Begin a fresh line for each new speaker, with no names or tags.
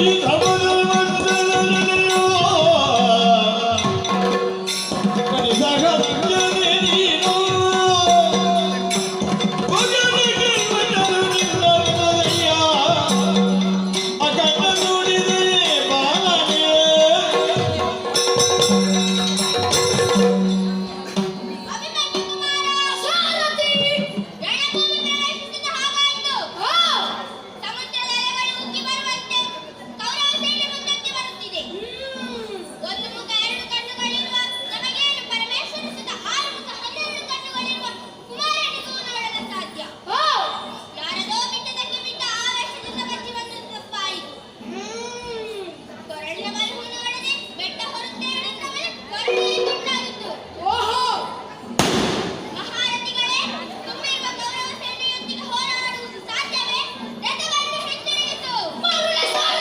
ಈ ತಮರು ಅಂದನು